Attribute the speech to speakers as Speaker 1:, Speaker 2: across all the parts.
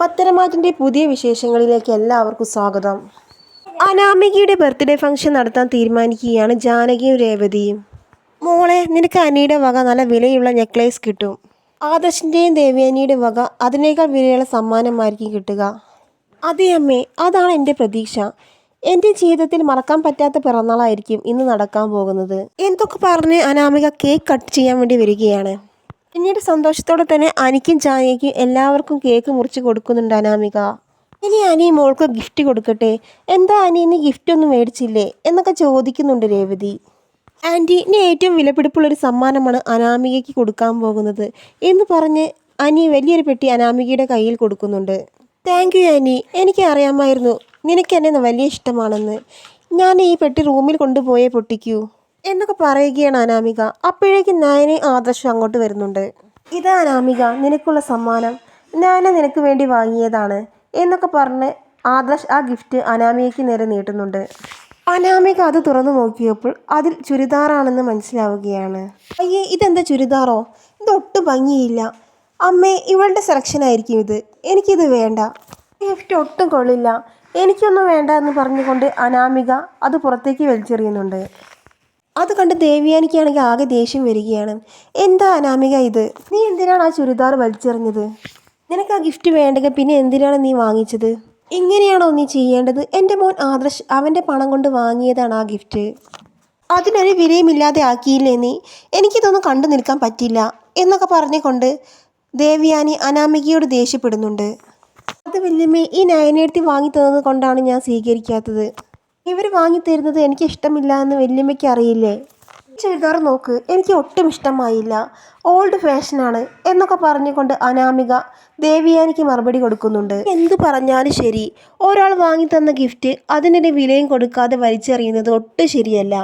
Speaker 1: പത്തരമാറ്റിന്റെ പുതിയ വിശേഷങ്ങളിലേക്ക് എല്ലാവർക്കും സ്വാഗതം. അനാമികയുടെ ബർത്ത്ഡേ ഫംഗ്ഷൻ നടത്താൻ തീരുമാനിക്കുകയാണ് ജാനകിയും രേവതിയും. മോളെ നിനക്ക് അനിയുടെ വക നല്ല വിലയുള്ള നെക്ലേസ് കിട്ടും. ആദർശിന്റെയും ദേവ്യാനിയുടെ വക അതിനേക്കാൾ വിലയുള്ള സമ്മാനമായിരിക്കും കിട്ടുക. അതെ അമ്മേ അതാണ് എന്റെ പ്രതീക്ഷ. എന്റെ ജീവിതത്തിൽ മറക്കാൻ പറ്റാത്ത പിറന്നാളായിരിക്കും ഇന്ന് നടക്കാൻ പോകുന്നത്. എന്തൊക്കെ പറഞ്ഞ് അനാമിക കേക്ക് കട്ട് ചെയ്യാൻ വേണ്ടി വരികയാണ്? പിന്നീട് സന്തോഷത്തോടെ തന്നെ അനിക്കും ചായയ്ക്കും എല്ലാവർക്കും കേക്ക് മുറിച്ച് കൊടുക്കുന്നുണ്ട് അനാമിക. ഇനി അനി മോൾക്ക് ഗിഫ്റ്റ് കൊടുക്കട്ടെ? എന്താ അനി ഇനി ഗിഫ്റ്റ് ഒന്നും മേടിച്ചില്ലേ? എന്നൊക്കെ ചോദിക്കുന്നുണ്ട് രേവതി. ആന്റി ഇനി ഏറ്റവും വിലപിടിപ്പുള്ള ഒരു സമ്മാനമാണ് അനാമികയ്ക്ക് കൊടുക്കാൻ പോകുന്നത് എന്ന് പറഞ്ഞ് അനി വലിയൊരു പെട്ടി അനാമികയുടെ കയ്യിൽ കൊടുക്കുന്നുണ്ട്. താങ്ക് യു ആനി എനിക്ക് അറിയാമായിരുന്നു. നിനക്ക് എന്നെ വലിയ ഇഷ്ടമാണെന്ന്. ഞാൻ ഈ പെട്ടി റൂമിൽ കൊണ്ടുപോയേ പൊട്ടിക്കൂ. എന്നൊക്കെ പറയുകയാണ് അനാമിക. അപ്പോഴേക്കും നയനെ ആദർശം അങ്ങോട്ട് വരുന്നുണ്ട്. ഇതാ അനാമിക നിനക്കുള്ള സമ്മാനം. നയന നിനക്ക് വേണ്ടി വാങ്ങിയതാണ് എന്നൊക്കെ പറഞ്ഞ് ആദർശ് ആ ഗിഫ്റ്റ് അനാമികയ്ക്ക് നേരെ നീട്ടുന്നുണ്ട്. അനാമിക അത് തുറന്നു നോക്കിയപ്പോൾ അതിൽ ചുരിദാറാണെന്ന് മനസ്സിലാവുകയാണ്. അയ്യേ ഇതെന്താ ചുരിദാറോ? ഇതൊട്ടും ഭംഗിയില്ല. അമ്മേ ഇവളുടെ സെലക്ഷൻ ആയിരിക്കും ഇത്. എനിക്കിത് വേണ്ട. ഗിഫ്റ്റ് ഒട്ടും കൊള്ളില്ല. എനിക്കൊന്നും വേണ്ട എന്ന് പറഞ്ഞുകൊണ്ട് അനാമിക അത് പുറത്തേക്ക് വലിച്ചെറിയുന്നുണ്ട്. അത് കണ്ട് ദേവിയാനിക്കാണെങ്കിൽ ആകെ ദേഷ്യം വരികയാണ്. എന്താ അനാമിക ഇത്? നീ എന്തിനാണ് ആ ചുരിദാർ വലിച്ചെറിഞ്ഞത്? നിനക്ക് ആ ഗിഫ്റ്റ് വേണ്ടെങ്കിൽ പിന്നെ എന്തിനാണ് നീ വാങ്ങിച്ചത്? ഇങ്ങനെയാണോ നീ ചെയ്യേണ്ടത്? എന്റെ മോൻ ആദർശ് അവന്റെ പണം കൊണ്ട് വാങ്ങിയതാണ് ആ ഗിഫ്റ്റ്. അതിനൊരു വിലയുമില്ലാതെ ആക്കിയില്ലേ നീ? എനിക്കിതൊന്നും കണ്ടു നിൽക്കാൻ പറ്റില്ല എന്നൊക്കെ പറഞ്ഞുകൊണ്ട് ദേവിയാനി അനാമികയോട് ദേഷ്യപ്പെടുന്നുണ്ട്. അത് വല്യമ്മേ ഈ നയനേർത്തി വാങ്ങി തന്നത് കൊണ്ടാണ് ഞാൻ സ്വീകരിക്കാത്തത്. ഇവർ വാങ്ങി തരുന്നത് എനിക്ക് ഇഷ്ടമില്ല എന്ന് വല്യമ്മയ്ക്ക് അറിയില്ലേ? ചുരിദാർ നോക്ക് എനിക്ക് ഒട്ടും ഇഷ്ടമായില്ല. ഓൾഡ് ഫാഷനാണ് എന്നൊക്കെ പറഞ്ഞുകൊണ്ട് അനാമിക ദേവിയാനിക്ക് മറുപടി കൊടുക്കുന്നുണ്ട്. എന്ത് പറഞ്ഞാലും ശരി. ഒരാൾ വാങ്ങി തന്ന ഗിഫ്റ്റ് അതിനൊരു വിലയും കൊടുക്കാതെ വലിച്ചെറിയുന്നത് ഒട്ടും ശരിയല്ല.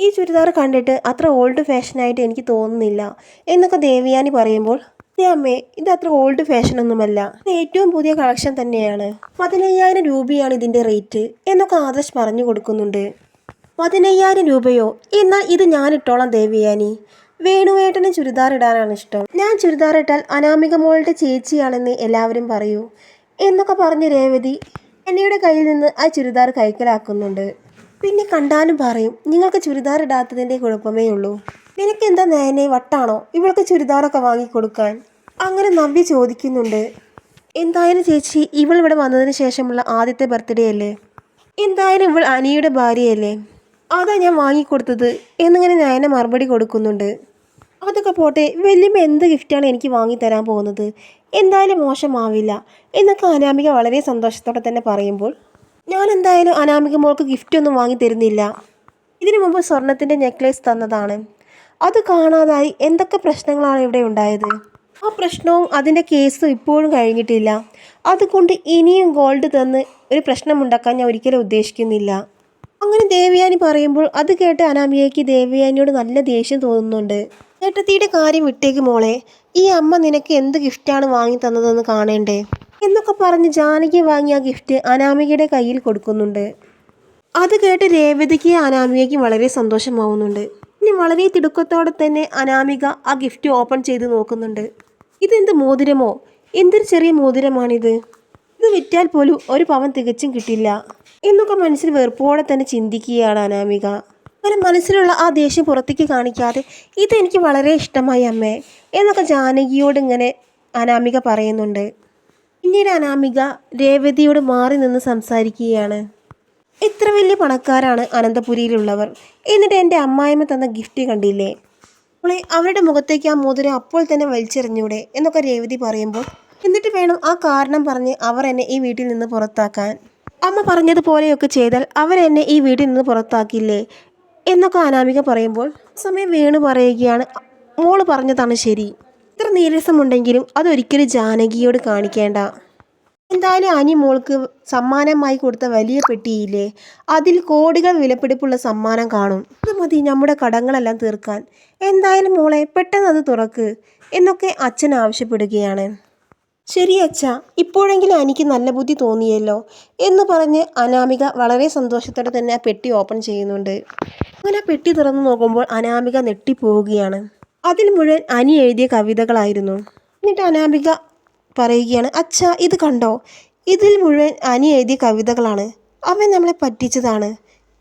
Speaker 1: ഈ ചുരിദാർ കണ്ടിട്ട് അത്ര ഓൾഡ് ഫാഷനായിട്ട് എനിക്ക് തോന്നുന്നില്ല എന്നൊക്കെ ദേവിയാനി പറയുമ്പോൾ "അതെ അമ്മേ ഇത് അത്ര ഓൾഡ് ഫാഷൻ ഒന്നുമല്ല. ഇത് ഏറ്റവും പുതിയ കളക്ഷൻ തന്നെയാണ്. പതിനയ്യായിരം രൂപയാണ് ഇതിന്റെ റേറ്റ് എന്നൊക്കെ ആദർശ് പറഞ്ഞു കൊടുക്കുന്നുണ്ട്. പതിനയ്യായിരം രൂപയോ? എന്നാൽ ഇത് ഞാൻ ഇട്ടോളാം ദേവിയാനി. വേണുവേട്ടന് ചുരിദാർ ഇടാനാണ് ഇഷ്ടം. ഞാൻ ചുരിദാർ ഇട്ടാൽ അനാമിക മോളുടെ ചേച്ചിയാണെന്ന് എല്ലാവരും പറയൂ. എന്നൊക്കെ പറഞ്ഞ് രേവതി എന്നയുടെ കയ്യിൽ നിന്ന് ആ ചുരിദാർ കൈക്കലാക്കുന്നുണ്ട്. പിന്നെ കണ്ടാലും പറയും നിങ്ങൾക്ക് ചുരിദാർ ഇടാത്തതിന്റെ കുഴപ്പമേ ഉള്ളൂ. നിനക്ക് എന്താ നേനെ വട്ടാണോ? ഇവൾക്ക് ചുരിദാറൊക്കെ വാങ്ങിക്കൊടുക്കാൻ. അങ്ങനെ നവ്യ ചോദിക്കുന്നുണ്ട്. എന്തായാലും ചേച്ചി ഇവൾ ഇവിടെ വന്നതിന് ശേഷമുള്ള ആദ്യത്തെ ബർത്ത്ഡേ അല്ലേ? എന്തായാലും ഇവൾ അനിയുടെ ഭാര്യയല്ലേ? അതാ ഞാൻ വാങ്ങിക്കൊടുത്തത് എന്നിങ്ങനെ നയന മറുപടി കൊടുക്കുന്നുണ്ട്. അതൊക്കെ പോട്ടെ വലിയ എന്ത് ഗിഫ്റ്റാണ് എനിക്ക് വാങ്ങി തരാൻ പോകുന്നത്? എന്തായാലും മോശമാവില്ല. എന്നൊക്കെ അനാമിക വളരെ സന്തോഷത്തോടെ തന്നെ പറയുമ്പോൾ ഞാൻ എന്തായാലും അനാമിക മോൾക്ക് ഗിഫ്റ്റൊന്നും വാങ്ങി തരുന്നില്ല ഇതിനു മുമ്പ് സ്വർണത്തിന്റെ നെക്ലേസ് തന്നതാണ്. അത് കാണാതായി എന്തൊക്കെ പ്രശ്നങ്ങളാണ് ഇവിടെ ഉണ്ടായത്? ആ പ്രശ്നവും അതിന്റെ കേസും ഇപ്പോഴും കഴിഞ്ഞിട്ടില്ല. അതുകൊണ്ട് ഇനിയും ഗോൾഡ് തന്ന് ഒരു പ്രശ്നമുണ്ടാക്കാൻ ഞാൻ ഒരിക്കലും ഉദ്ദേശിക്കുന്നില്ല. അങ്ങനെ ദേവയാനി പറയുമ്പോൾ അത് കേട്ട് അനാമിയയ്ക്ക് ദേവയാനിയോട് നല്ല ദേഷ്യം തോന്നുന്നുണ്ട്. ഏട്ടത്തിയുടെ കാര്യം വിട്ടേക്ക് മോളെ. ഈ അമ്മ നിനക്ക് എന്ത് ഗിഫ്റ്റാണ് വാങ്ങി തന്നതെന്ന് കാണേണ്ടേ? എന്നൊക്കെ പറഞ്ഞ് ജാനകി വാങ്ങിയ ആ ഗിഫ്റ്റ് അനാമികയുടെ കയ്യിൽ കൊടുക്കുന്നുണ്ട്. അത് കേട്ട് രേവതിക്ക് അനാമികയ്ക്ക് വളരെ സന്തോഷമാവുന്നുണ്ട്. ഇനി വളരെ തിടുക്കത്തോടെ തന്നെ അനാമിക ആ ഗിഫ്റ്റ് ഓപ്പൺ ചെയ്ത് നോക്കുന്നുണ്ട്. ഇതെന്ത് മോതിരമോ? എന്തൊരു ചെറിയ മോതിരമാണിത്? ഇത് വിറ്റാൽ പോലും ഒരു പവൻ തികച്ചും കിട്ടില്ല. എന്നൊക്കെ മനസ്സിൽ വെറുപ്പോടെ തന്നെ ചിന്തിക്കുകയാണ് അനാമിക. അങ്ങനെ മനസ്സിലുള്ള ആ ദേഷ്യം പുറത്തേക്ക് കാണിക്കാതെ ഇതെനിക്ക് വളരെ ഇഷ്ടമായി അമ്മേ എന്നൊക്കെ ജാനകിയോട് ഇങ്ങനെ അനാമിക പറയുന്നുണ്ട്. പിന്നീട് അനാമിക രേവതിയോട് മാറി നിന്ന് സംസാരിക്കുകയാണ്. എത്ര വലിയ പണക്കാരാണ് അനന്തപുരിയിലുള്ളവർ. എന്നിട്ട് എന്റെ അമ്മായിമ്മ തന്ന ഗിഫ്റ്റ് കണ്ടില്ലേ? അവളെ അവരുടെ മുഖത്തേക്ക് ആ മോതിരം അപ്പോൾ തന്നെ വലിച്ചെറിഞ്ഞൂടെ എന്നൊക്കെ രേവതി പറയുമ്പോൾ എന്നിട്ട് വേണം ആ കാരണം പറഞ്ഞ് അവർ എന്നെ ഈ വീട്ടിൽ നിന്ന് പുറത്താക്കാൻ. അമ്മ പറഞ്ഞതുപോലെയൊക്കെ ചെയ്താൽ അവരെന്നെ ഈ വീട്ടിൽ നിന്ന് പുറത്താക്കില്ലേ? എന്നൊക്കെ അനാമിക പറയുമ്പോൾ സമയം വേണു പറയുകയാണ്. മോൾ പറഞ്ഞതാണ് ശരി. ഇത്ര നീരസമുണ്ടെങ്കിലും അതൊരിക്കലും ജാനകിയോട് കാണിക്കേണ്ട. എന്തായാലും അനി മോൾക്ക് സമ്മാനമായി കൊടുത്ത വലിയ പെട്ടിയില്ലേ? അതിൽ കോടികൾ വിലപിടിപ്പുള്ള സമ്മാനം കാണും. അത് മതി നമ്മുടെ കടങ്ങളെല്ലാം തീർക്കാൻ. എന്തായാലും മോളെ പെട്ടെന്ന് അത് തുറക്ക് എന്നൊക്കെ അച്ഛൻ ആവശ്യപ്പെടുകയാണ്. ശരി അച്ഛ ഇപ്പോഴെങ്കിലും എനിക്ക് നല്ല ബുദ്ധി തോന്നിയല്ലോ എന്ന് പറഞ്ഞ് അനാമിക വളരെ സന്തോഷത്തോടെ തന്നെ ആ പെട്ടി ഓപ്പൺ ചെയ്യുന്നുണ്ട്. അങ്ങനെ പെട്ടി തുറന്നു നോക്കുമ്പോൾ അനാമിക നെട്ടിപ്പോവുകയാണ് അതിൽ മുഴുവൻ അനി എഴുതിയ കവിതകളായിരുന്നു. എന്നിട്ട് അനാമിക പറയുകയാണ് അച്ഛാ ഇത് കണ്ടോ? ഇതിൽ മുഴുവൻ അനി എഴുതിയ കവിതകളാണ്. അവൻ നമ്മളെ പറ്റിച്ചതാണ്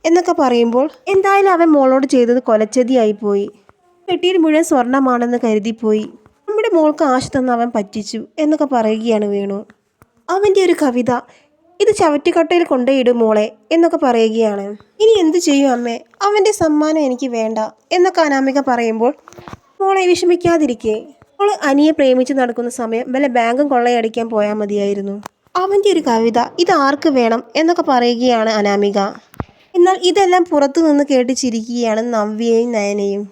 Speaker 1: എന്നൊക്കെ പറയുമ്പോൾ എന്തായാലും അവൻ മോളോട് ചെയ്തത് കൊലച്ചതിയായി പോയി. പെട്ടിയിൽ മുഴുവൻ സ്വർണമാണെന്ന് കരുതിപ്പോയി നമ്മുടെ മോൾക്ക് ആശ തന്ന അവൻ പറ്റിച്ചു എന്നൊക്കെ പറയുകയാണ് വേണു. അവന്റെ ഒരു കവിത ഇത് ചവറ്റിക്കട്ടയിൽ കൊണ്ടുപോയിടും മോളെ എന്നൊക്കെ പറയുകയാണ്. ഇനി എന്ത് ചെയ്യും അമ്മേ? അവന്റെ സമ്മാനം എനിക്ക് വേണ്ട എന്നൊക്കെ അനാമിക പറയുമ്പോൾ മോളെ വിഷമിക്കാതിരിക്കേ മോൾ അനിയെ പ്രേമിച്ച് നടക്കുന്ന സമയം വല്ല ബാങ്കും കൊള്ളയടിക്കാൻ പോയാൽ മതിയായിരുന്നു. അവന്റെ ഒരു കവിത ഇത് ആർക്ക് വേണം? എന്നൊക്കെ പറയുകയാണ് അനാമിക. എന്നാൽ ഇതെല്ലാം പുറത്തു നിന്ന് കേട്ട് ചിരിക്കുകയാണ് നവ്യയും നയനയും.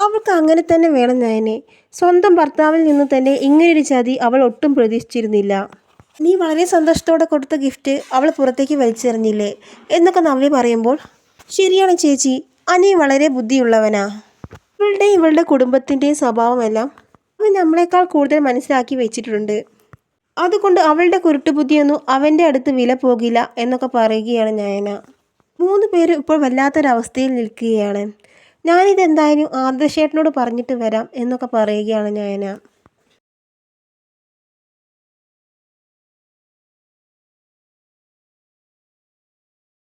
Speaker 1: അവൾക്ക് അങ്ങനെ തന്നെ വേണം നയനെ. സ്വന്തം ഭർത്താവിൽ നിന്ന് തന്നെ ഇങ്ങനൊരു ചതി അവൾ ഒട്ടും പ്രതീക്ഷിച്ചിരുന്നില്ല. നീ വളരെ സന്തോഷത്തോടെ കൊടുത്ത ഗിഫ്റ്റ് അവൾ പുറത്തേക്ക് വലിച്ചെറിഞ്ഞില്ലേ? എന്നൊക്കെ നവ്യ പറയുമ്പോൾ ശരിയാണ് ചേച്ചി അനി വളരെ ബുദ്ധിയുള്ളവനാ. ഇവളുടെ ഇവളുടെ കുടുംബത്തിന്റെയും സ്വഭാവമെല്ലാം അവൻ നമ്മളെക്കാൾ കൂടുതൽ മനസ്സിലാക്കി വെച്ചിട്ടുണ്ട്. അതുകൊണ്ട് അവളുടെ കുരുട്ടുബുദ്ധിയൊന്നും അവന്റെ അടുത്ത് വില പോകില്ല എന്നൊക്കെ പറയുകയാണ് നയന. മൂന്ന് പേര് ഇപ്പോൾ വല്ലാത്തൊരവസ്ഥയിൽ നിൽക്കുകയാണ്. ഞാനിതെന്തായാലും ആദർശേട്ടനോട് പറഞ്ഞിട്ട് വരാം എന്നൊക്കെ പറയുകയാണ് നയന.